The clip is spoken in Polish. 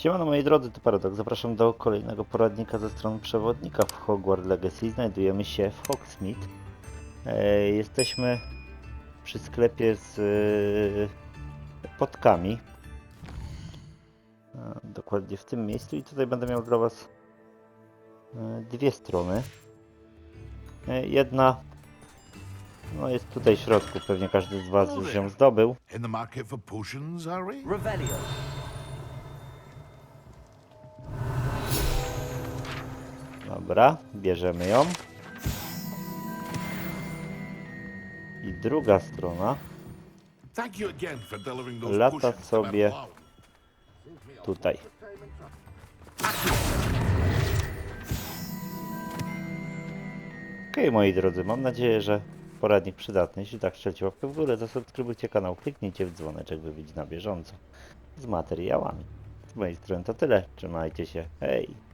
Siemano moi drodzy, to Paradox. Zapraszam do kolejnego poradnika ze strony przewodnika w Hogwarts Legacy. Znajdujemy się w Hogsmeade. E, jesteśmy przy sklepie z e, potkami. E, dokładnie w tym miejscu i tutaj będę miał dla Was e, dwie strony. E, jedna no jest tutaj w środku, pewnie każdy z Was już ją zdobył. In the market for potions, are we? Revelio. Dobra, bierzemy ją. I druga strona, Lata sobie tutaj. Okej, moi drodzy, mam nadzieję, że poradnik przydatny. Jeśli tak, strzelcie łapkę w górę, zasubskrybujcie kanał, kliknijcie w dzwoneczek, by być na bieżąco z materiałami. Z mojej strony to tyle. Trzymajcie się. Hej!